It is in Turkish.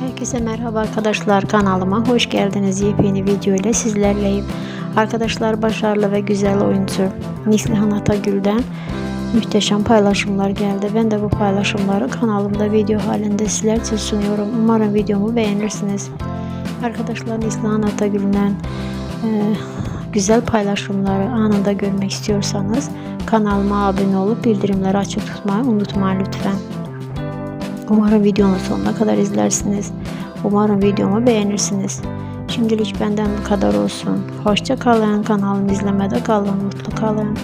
Herkese merhaba arkadaşlar kanalıma hoş geldiniz. Yepyeni video ile sizlerleyim. Arkadaşlar başarılı ve güzel oyuncu Nislihan Atagül'den muhteşem paylaşımlar geldi. Ben de bu paylaşımları kanalımda video halinde sizler için sunuyorum. Umarım videomu beğenirsiniz. Arkadaşlar Nislihan Atagül'den e, güzel paylaşımları anında görmek istiyorsanız kanalıma abone olup bildirimleri açık tutmayı unutmayın lütfen. Umarım videonun sonuna kadar izlersiniz. Umarım videomu beğenirsiniz. Şimdilik benden bu kadar olsun. Hoşça kalın. Kanalımı izlemede kalın. Mutlu kalın.